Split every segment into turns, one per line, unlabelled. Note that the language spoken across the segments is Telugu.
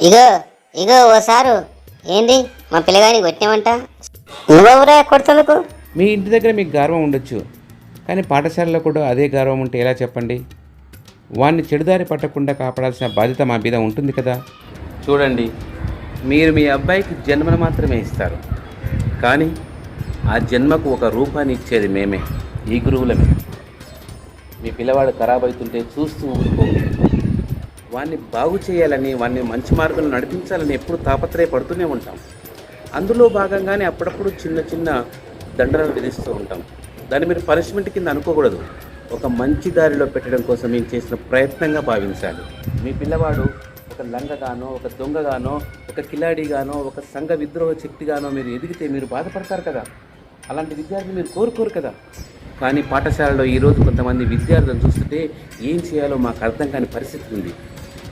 ఇగో ఇగో ఓ సారు ఏంది? మా పిల్లగాని కొట్టినామంట నువ్వెవరా కొడుతుందుకు?
మీ ఇంటి దగ్గర మీకు గర్వం ఉండొచ్చు కానీ పాఠశాలలో కూడా అదే గర్వం ఉంటే ఎలా చెప్పండి? వాడిని చెడుదారి పట్టకుండా కాపాడాల్సిన బాధ్యత మా మీద ఉంటుంది కదా. చూడండి మీరు మీ అబ్బాయికి జన్మను మాత్రమే ఇస్తారు కానీ ఆ జన్మకు ఒక రూపాన్ని ఇచ్చేది మేమే ఈ గురువులమే. మీ పిల్లవాడు ఖరాబ్ అవుతుంటే చూస్తూ ఊరుకోండి వాడిని బాగు చేయాలని వాడిని మంచి మార్గంలో నడిపించాలని ఎప్పుడు తాపత్రయపడుతూనే ఉంటాం. అందులో భాగంగానే అప్పుడప్పుడు చిన్న చిన్న దండలను విధిస్తూ ఉంటాం. దాన్ని మీరు పనిష్మెంట్ కింద అనుకోకూడదు. ఒక మంచి దారిలో పెట్టడం కోసం మేము చేసిన ప్రయత్నంగా భావించాలి. మీ పిల్లవాడు ఒక లంగగానో ఒక దొంగగానో ఒక కిలాడిగానో ఒక సంఘ విద్రోహ శక్తిగానో మీరు ఎదిగితే మీరు బాధపడతారు కదా. అలాంటి విద్యార్థి మీరు కోరుకోరు కదా. కానీ పాఠశాలలో ఈరోజు కొంతమంది విద్యార్థులను చూస్తుంటే ఏం చేయాలో మాకు అర్థం కాని పరిస్థితి ఉంది.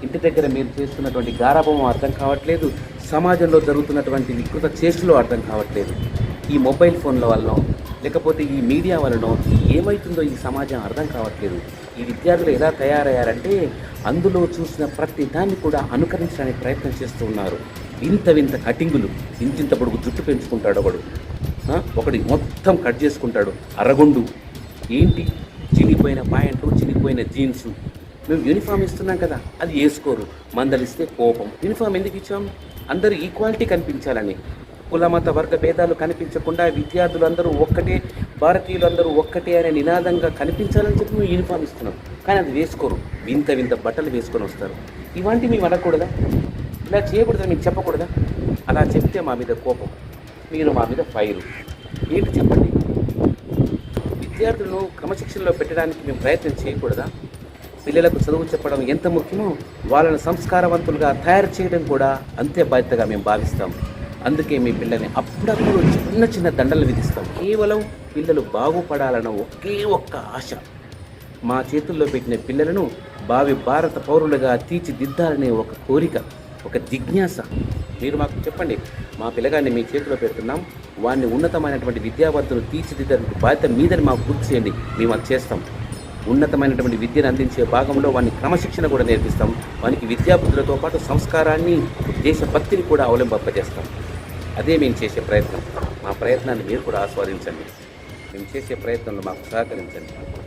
ఇంటి దగ్గర మీరు చేస్తున్నటువంటి గారాభం అర్థం కావట్లేదు. సమాజంలో జరుగుతున్నటువంటి వికృత చేష్టలు అర్థం కావట్లేదు. ఈ మొబైల్ ఫోన్ల వలన లేకపోతే ఈ మీడియా వలన ఏమవుతుందో ఈ సమాజం అర్థం కావట్లేదు. ఈ విద్యార్థులు ఎలా తయారయ్యారంటే అందులో చూసిన ప్రతి దాన్ని కూడా అనుకరించడానికి ప్రయత్నం చేస్తూ ఉన్నారు. వింత వింత కటింగులు ఇంతింత పొడుగు జుట్టు పెంచుకుంటాడు ఒకడు. ఒకటి మొత్తం కట్ చేసుకుంటాడు అరగుండు. ఏంటి? చినిగిపోయిన ప్యాంటు చినిగిపోయిన జీన్సు. మేము యూనిఫామ్ ఇస్తున్నాం కదా అది వేసుకోరు మందలిస్తే కోపం. యూనిఫామ్ ఎందుకు ఇచ్చాం? అందరూ ఈక్వాలిటీ కనిపించాలని. కులమత వర్గ భేదాలు కనిపించకుండా విద్యార్థులందరూ ఒక్కటే భారతీయులందరూ ఒక్కటే అనే నినాదంగా కనిపించాలని చెప్పి మేము యూనిఫామ్ ఇస్తున్నాం. కానీ అది వేసుకోరు వింత వింత బట్టలు వేసుకొని వస్తారు. ఇవంటివి మేము అనకూడదా ఇలా చేయకూడదా మీకు చెప్పకూడదా? అలా చెప్తే మా మీద కోపం. మీరు మా మీద ఫైరు ఏంటి చెప్పండి? విద్యార్థులను క్రమశిక్షణలో పెట్టడానికి మేము ప్రయత్నం చేయకూడదా? పిల్లలకు చదువు చెప్పడం ఎంత ముఖ్యమో వాళ్ళని సంస్కారవంతులుగా తయారు చేయడం కూడా అంతే బాధ్యతగా మేము భావిస్తాం. అందుకే మీ పిల్లల్ని అప్పుడప్పుడు చిన్న చిన్న దండలు విధిస్తాం. కేవలం పిల్లలు బాగుపడాలన్న ఒకే ఒక్క ఆశ. మా చేతుల్లో పెట్టిన పిల్లలను భావి భారత పౌరులుగా తీర్చిదిద్దాలనే ఒక కోరిక ఒక జిజ్ఞాస. మీరు మాకు చెప్పండి మా పిల్లగాన్ని మీ చేతిలో పెడుతున్నాం. వాడిని ఉన్నతమైనటువంటి విద్యావంతులు తీర్చిదిద్దడానికి బాధ్యత మీదని మాకు గుర్తు చేయండి. మేము అది చేస్తాం. ఉన్నతమైనటువంటి విద్యను అందించే భాగంలో వాడిని క్రమశిక్షణ కూడా నేర్పిస్తాం. వానికి విద్యాబుద్ధులతో పాటు సంస్కారాన్ని దేశభక్తిని కూడా అవలంబింపజేస్తాం. అదే మేము చేసే ప్రయత్నం. మా ప్రయత్నాన్ని మీరు కూడా ఆస్వాదించండి. మేము చేసే ప్రయత్నంలో మాకు సహకరించండి.